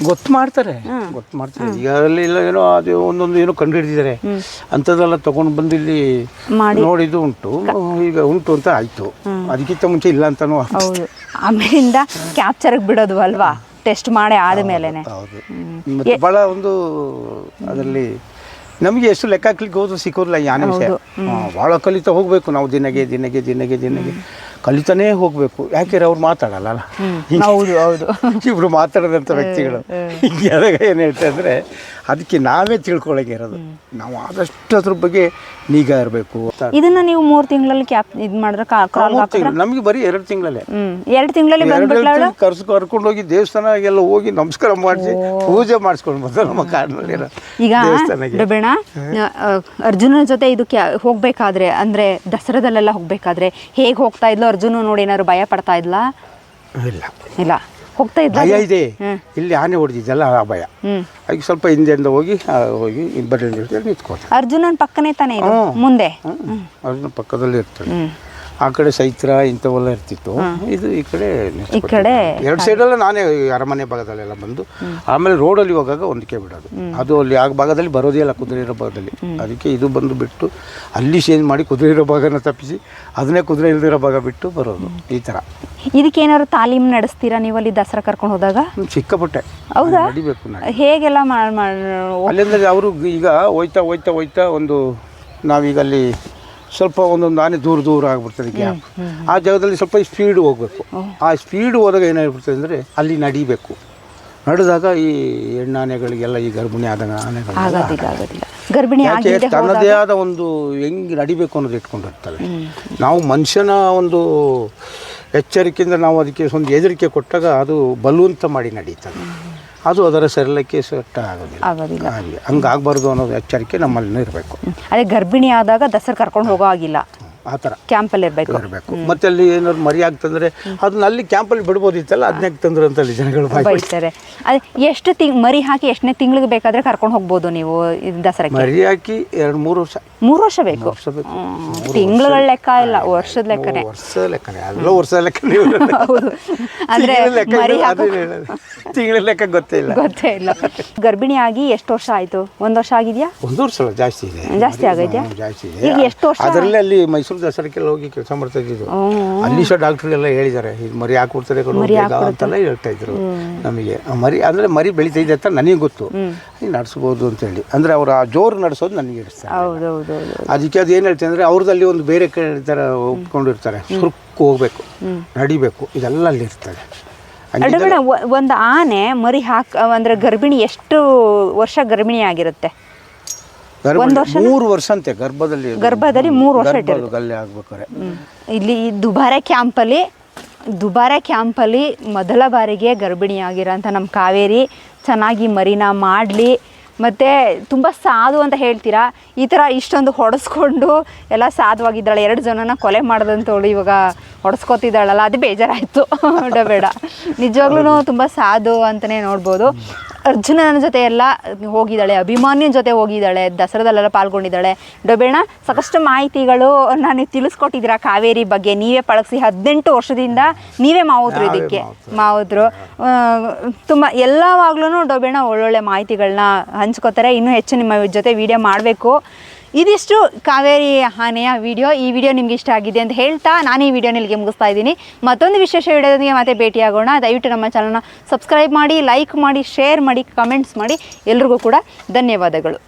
ಗೊತ್ತು ಮಾಡ್ತಾರೆ. ಗೊತ್ತು ಮಾಡ್ತಾರೆ. ಈಗ ಅಲ್ಲಿ ಇಲ್ಲ ಏನೋ ಅದು ಒಂದೊಂದು ಏನೋ ಕಂಡು ಹಿಡಿದಿದ್ದಾರೆ ಅಂಥದ್ದೆಲ್ಲ ತಗೊಂಡು ಬಂದು ಇಲ್ಲಿ ನೋಡಿದ್ದು ಉಂಟು. ಈಗ ಉಂಟು ಅಂತ ಆಯಿತು. ಅದಕ್ಕಿಂತ ಮುಂಚೆ ಇಲ್ಲ ಅಂತನೂ ಆಮೇಲಿಂದ ಕ್ಯಾಪ್ಚರ್ಗೆ ಬಿಡೋದು ಅಲ್ವಾ? ಟೆಸ್ಟ್ ಮಾಡಿ ಆದಮೇಲೆ ಭಾಳ ಒಂದು ಅದರಲ್ಲಿ ನಮಗೆ ಎಷ್ಟು ಲೆಕ್ಕ ಹಾಕ್ಲಿಕ್ಕೆ ಹೋದ್ರು ಸಿಕ್ಕೋದಿಲ್ಲ ಯಾನ ವಿಷಯ. ಭಾಳ ಕಲಿತಾ ಹೋಗಬೇಕು ನಾವು ದಿನಗೆ ದಿನಗೆ ದಿನಗೆ ದಿನಗೆ. ಕಲಿತಾನೇ ಹೋಗಬೇಕು. ಯಾಕೆಂದ್ರೆ ಅವ್ರು ಮಾತಾಡಲ್ಲ ಹೌದು ಹೌದು. ಇಬ್ರು ಮಾತಾಡದಂಥ ವ್ಯಕ್ತಿಗಳು. ಹಿಂಗೆ ಏನು ಹೇಳ್ತಾ ಅಂದರೆ ಅದಕ್ಕೆ ನಾವೇ ತಿಳ್ಕೊಳಗೆ ಇರೋದು. ನಾವು ಆದಷ್ಟು ಅದ್ರ ಬಗ್ಗೆ ನಿಗಾ ಇರಬೇಕು ಇದನ್ನ ನೀವು ಮೂರು ತಿಂಗಳಲ್ಲಿ ಕ್ಯಾಪ್ ಇದ್ ಮಾಡಿದ್ರೆ ಹಾಕಿದ್ರೆ ನಮಗೆ ಬರೀ ಎರಡು ತಿಂಗಳಲ್ಲೇ. ಹ್ಮ್ ಎರಡು ತಿಂಗಳಲ್ಲಿ ಬಂದ್ಬಿಟ್ಲ ಕರ್ಸ್ ಕರ್ಕೊಂಡು ಹೋಗಿ ದೇವಸ್ಥಾನ ಎಲ್ಲ ಹೋಗಿ ನಮಸ್ಕಾರ ಮಾಡಿಸಿ ಪೂಜೆ ಮಾಡಿಸ್ಕೊಂಡು ಬಂದ ನಮ್ಮ ಕಾಡಿನಲ್ಲಿರೋ ಈಗ ದೇವಸ್ಥಾನಕ್ಕೆ. ಡಬೇಣ ಅರ್ಜುನನ ಜೊತೆ ಇದು ಕ್ಯಾ ಹೋಗ್ಬೇಕಾದ್ರೆ ಅಂದ್ರೆ ದಸರಾದಲ್ಲೆಲ್ಲ ಹೋಗ್ಬೇಕಾದ್ರೆ ಹೇಗೆ ಹೋಗ್ತಾ ಇದ್ಲು ಅರ್ಜುನ ನೋಡಿ ಏನಾದ್ರು ಭಯ ಪಡ್ತಾ ಇದ್ಲಾ? ಇಲ್ಲ. ಇಲ್ಲ. ಹೋಗ್ತಾ ಇದ್ದ ಭಯ ಇದೆ. ಇಲ್ಲಿ ಆನೆ ಹೊಡೆದಿದ್ದಲ್ಲ ಆ ಭಯ. ಅದಕ್ಕೆ ಸ್ವಲ್ಪ ಹಿಂದೆಯಿಂದ ಹೋಗಿ ಆ, ಹೋಗಿ ಇಬ್ಬರಿಂದ ಜೊತೆ ನಿಂತ್ಕೊಳ್ತಾರೆ. ಅರ್ಜುನನ್ ಪಕ್ಕನೇ ತಾನೇ ಇದು? ಮುಂದೆ? ಅರ್ಜುನ ಪಕ್ಕದಲ್ಲಿ ಇರ್ತಾನೆ. ಹ್ಮ್. ಆ ಕಡೆ ಚೈತ್ರ ಇಂಥವೆಲ್ಲ ಇರ್ತಿತ್ತು. ಇದು ಈ ಕಡೆ ಈ ಕಡೆ ಎರಡು ಸೈಡಲ್ಲ ನಾನೇ ಈ ಅರಮನೆ ಭಾಗದಲ್ಲೆಲ್ಲ ಬಂದು ಆಮೇಲೆ ರೋಡಲ್ಲಿ ಹೋಗಾಗ ಒಂದಕ್ಕೆ ಬಿಡೋದು. ಅದು ಅಲ್ಲಿ ಆ ಭಾಗದಲ್ಲಿ ಬರೋದೇ ಇಲ್ಲ ಕುದುರೆ ಇರೋ ಭಾಗದಲ್ಲಿ. ಅದಕ್ಕೆ ಇದು ಬಂದು ಬಿಟ್ಟು ಅಲ್ಲಿ ಚೇಂಜ್ ಮಾಡಿ ಕುದುರೆ ಇರೋ ಭಾಗನ ತಪ್ಪಿಸಿ ಅದನ್ನೇ ಕುದುರೆ ಇಲ್ದಿರೋ ಭಾಗ ಬಿಟ್ಟು ಬರೋದು. ಈ ಥರ ಇದಕ್ಕೇನಾದ್ರು ತಾಲೀಮ್ ನಡೆಸ್ತೀರಾ ನೀವು ಅಲ್ಲಿ ದಸರಾ ಕರ್ಕೊಂಡು ಹೋದಾಗ? ಸಿಕ್ಕಾಪಟ್ಟೆ ಹೌದಾ? ನಡಿಬೇಕು ನಡಿ ಹೇಗೆಲ್ಲ ಮಾಡಿ ಮಾಡ್ ಅಲ್ಲಿಂದ ಅವರು ಈಗ ಹೋಯ್ತಾ ಹೋಯ್ತಾ ಹೋಯ್ತಾ ಒಂದು ನಾವೀಗ ಅಲ್ಲಿ ಸ್ವಲ್ಪ ಒಂದೊಂದು ಆನೆ ದೂರ ದೂರ ಆಗ್ಬಿಡ್ತದೆ ಗ್ಯಾಪ್. ಆ ಜಾಗದಲ್ಲಿ ಸ್ವಲ್ಪ ಸ್ಪೀಡ್ ಹೋಗ್ಬೇಕು. ಆ ಸ್ಪೀಡ್ ಹೋದಾಗ ಏನಾಗ್ಬಿಡ್ತದೆ ಅಂದರೆ ಅಲ್ಲಿ ನಡಿಬೇಕು. ನಡೆದಾಗ ಈ ಹೆಣ್ಣಾನೆಗಳಿಗೆಲ್ಲ ಈ ಗರ್ಭಿಣಿ ಆದಾಗ ಆನೆಗಳು ಯಾಕೆ ತನ್ನದೇ ಆದ ಒಂದು ಹೆಂಗೆ ನಡಿಬೇಕು ಅನ್ನೋದು ಇಟ್ಕೊಂಡಿರ್ತಾರೆ ನಾವು ಮನುಷ್ಯನ ಒಂದು ಎಚ್ಚರಿಕೆಯಿಂದ ನಾವು ಅದಕ್ಕೆ ಒಂದು ಹೆದರಿಕೆ ಕೊಟ್ಟಾಗ ಅದು ಬಲವಂತ ಮಾಡಿ ನಡೀತದೆ. ಅದು ಅದರ ಸರಳಕ್ಕೆ ಸೆಟ್ ಆಗೋದಿಲ್ಲ. ಆಗೋದಿಲ್ಲ. ಹಾಗೆ. ಹಂಗಾಗಬಾರ್ದು ಅನ್ನೋದು ಎಚ್ಚರಿಕೆ ನಮ್ಮಲ್ಲಿ ಇರಬೇಕು. ಅದೇ ಗರ್ಭಿಣಿ ಆದಾಗ ದಸರಾ ಕರ್ಕೊಂಡು ಹೋಗೋ ಆಗಿಲ್ಲ ಆ ಥರ. ಕ್ಯಾಂಪಲ್ಲಿ ಇರಬೇಕು. ಇರಬೇಕು. ಮತ್ತೆ ಅಲ್ಲಿ ಏನಾದ್ರು ಮರಿ ಆಗ್ತಂದ್ರೆ ಅದನ್ನ ಅಲ್ಲಿ ಕ್ಯಾಂಪಲ್ಲಿ ಬಿಡ್ಬೋದಿತ್ತಲ್ಲ? ಅದನ್ನ ತಂದ್ರು ಅಂತ ಅಲ್ಲಿ ಜನಗಳು ಬಯಸ್ತಾರೆ ಅದೇ ಎಷ್ಟು ತಿಂಗ್ ಮರಿ ಹಾಕಿ ಎಷ್ಟನೇ ತಿಂಗಳಿಗೆ ಬೇಕಾದ್ರೆ ಕರ್ಕೊಂಡು ಹೋಗ್ಬೋದು ನೀವು ದಸರಾ ದಸರಾಕ್ಕೆ. ಮರಿ ಹಾಕಿ ಎರಡು ಮೂರು ವರ್ಷ. ಮೂರು ವರ್ಷ ಬೇಕು. ವರ್ಷ ಬೇಕು. ತಿಂಗಳ ಲೆಕ್ಕ ಇಲ್ಲ ವರ್ಷದ ಲೆಕ್ಕನೇ. ವರ್ಷ ಲೆಕ್ಕನೇ. ಅದೆಲ್ಲ ವರ್ಷ ಲೆಕ್ಕ ನೀವು ಹೌದು. ಅಂದ್ರೆ ತಿಂಗಳ ಲೆಕ್ಕ ಮರಿ ಇದು- ಹಾಕೋ ಅದು ಹೇಳೋದು. ತಿಂಗಳ ಲೆಕ್ಕ ಗೊತ್ತೇ ಇಲ್ಲ. ಗೊತ್ತೇ ಇಲ್ಲ. ಗರ್ಭಿಣಿ ಆಗಿ ಎಷ್ಟು ವರ್ಷ ಆಯ್ತು? ಒಂದ್ ವರ್ಷ ಆಗಿದ್ಯಾ? ಒಂದು ವರ್ಷ ಜಾಸ್ತಿ ಇದೆ. ಜಾಸ್ತಿ ಆಗೈತ್ಯಾ? ಹ್ಮ್, ಜಾಸ್ತಿ ಈಗ ಇದೆ ಎಷ್ಟು ವರ್ಷ? ಅದರಲ್ಲಿ ಅಲ್ಲಿ ಮೈಸೂರು ದಸರಕ್ಕೆಲ್ಲ ಹೋಗಿ ಕೆಲಸ ಮಾಡ್ತಾ ಇದ್ದಿದ್ದು. ಅಲ್ಲಿ ಸಹ ಡಾಕ್ಟರ್ ಎಲ್ಲ ಹೇಳಿದ್ದಾರೆ ಇದು ಮರಿ ಹಾಕ್ಬಿಡ್ತಾರೆ ಕಣೋ ಬೇಗ ಅಂತೆಲ್ಲ ಹೇಳ್ತಾ ಇದ್ರು ನಮಗೆ. ಮರಿ ಅಂದ್ರೆ ಮರಿ ಬೆಳೀತಾ ಇದೆ ಅಂತ ನನಗೆ ಗೊತ್ತು. ನಡೆಸ್ಬೋದು ಅಂತ ಹೇಳಿ ಅಂದ್ರೆ ಅವ್ರು ಆ ಜೋರು ನಡೆಸೋದು ನನಗೆ ಇಡಿಸ್ತಾರೆ ಅದಕ್ಕೆ ಅದು ಏನು ಹೇಳ್ತೀನಿ ಅಂದರೆ ಅವ್ರದಲ್ಲಿ ಒಂದು ಬೇರೆ ಕಡೆ ಥರ ಒಪ್ಕೊಂಡಿರ್ತಾರೆ. ಸುರುಕು ಹೋಗ್ಬೇಕು ನಡಿಬೇಕು ಇದೆಲ್ಲ ಅಲ್ಲಿ ಇರ್ತದೆ. ಒಂದು ಆನೆ ಮರಿ ಹಾಕ ಅಂದ್ರೆ ಗರ್ಭಿಣಿ ಎಷ್ಟು ವರ್ಷ ಗರ್ಭಿಣಿ ಆಗಿರುತ್ತೆ? ಗರ್ಭ- ಮೂರು ವರ್ಷ ಅಂತೆ ಗರ್ಭದಲ್ಲಿ ಗರ್ಭದಲ್ಲಿ ಮೂರು ವರ್ಷ ಆಗ್ಬೇಕಾರೆ ಇಲ್ಲಿ ಈ ದುಬಾರೆ ಕ್ಯಾಂಪಲ್ಲಿ ದುಬಾರೆ ಕ್ಯಾಂಪಲ್ಲಿ ಮೊದಲ ಬಾರಿಗೆ ಗರ್ಭಿಣಿಯಾಗಿರೋಂಥ ನಮ್ಮ ಕಾವೇರಿ ಚೆನ್ನಾಗಿ ಮರಿನ ಮಾಡಲಿ. ಮತ್ತು ತುಂಬ ಸಾಧು ಅಂತ ಹೇಳ್ತೀರಾ? ಈ ಥರ ಇಷ್ಟೊಂದು ಹೊಡೆಸ್ಕೊಂಡು ಎಲ್ಲ ಸಾಧುವಾಗಿದ್ದಾಳೆ. ಎರಡು ಜನನ ಕೊಲೆ ಮಾಡ್ದಂತವಳು ಇವಾಗ ಹೊಡೆಸ್ಕೊತಿದ್ದಾಳಲ್ಲ ಅದು ಬೇಜಾರಾಯಿತು. <laughs> ಬೇಡ ನಿಜವಾಗ್ಲೂ ತುಂಬ ಸಾಧು ಅಂತಲೇ ನೋಡ್ಬೋದು. ಅರ್ಜುನನ ಜೊತೆ ಎಲ್ಲ ಹೋಗಿದ್ದಾಳೆ ಅಭಿಮಾನಿಯ ಜೊತೆ ಹೋಗಿದ್ದಾಳೆ ದಸರಾದಲ್ಲೆಲ್ಲ ಪಾಲ್ಗೊಂಡಿದ್ದಾಳೆ. ಡೊಬೇಣ ಸಾಕಷ್ಟು ಮಾಹಿತಿಗಳು ನಾನು ತಿಳಿಸ್ಕೊಟ್ಟಿದ್ದೀರಾ ಕಾವೇರಿ ಬಗ್ಗೆ. ನೀವೇ ಪಳಗಿಸಿ ಹದಿನೆಂಟು ವರ್ಷದಿಂದ ನೀವೇ ಮಾವುದ್ರು ಇದಕ್ಕೆ. ಮಾವುದ್ರು. ತುಂಬ ಎಲ್ಲವಾಗ್ಲೂ ಡೊಬೇಣ ಒಳ್ಳೊಳ್ಳೆ ಮಾಹಿತಿಗಳನ್ನ ಹಂಚ್ಕೋತಾರೆ. ಇನ್ನೂ ಹೆಚ್ಚು ನಿಮ್ಮ ಜೊತೆ ವಿಡಿಯೋ ಮಾಡಬೇಕು. ಇದಿಷ್ಟು ಕಾವೇರಿ ಆನೆಯ ವಿಡಿಯೋ. ಈ ವಿಡಿಯೋ ನಿಮ್ಗೆ ಇಷ್ಟ ಆಗಿದೆ ಅಂತ ಹೇಳ್ತಾ ನಾನು ಈ ಇಲ್ಲಿಗೆ ಮುಗಿಸ್ತಾ ಇದ್ದೀನಿ. ಮತ್ತೊಂದು ವಿಶೇಷ ವಿಡಿಯೋದೊಂದಿಗೆ ಮತ್ತೆ ಭೇಟಿಯಾಗೋಣ. ದಯವಿಟ್ಟು ನಮ್ಮ ಚಾನಲ್ನ ಸಬ್ಸ್ಕ್ರೈಬ್ ಮಾಡಿ ಲೈಕ್ ಮಾಡಿ ಶೇರ್ ಮಾಡಿ ಕಮೆಂಟ್ಸ್ ಮಾಡಿ. ಎಲ್ರಿಗೂ ಕೂಡ ಧನ್ಯವಾದಗಳು.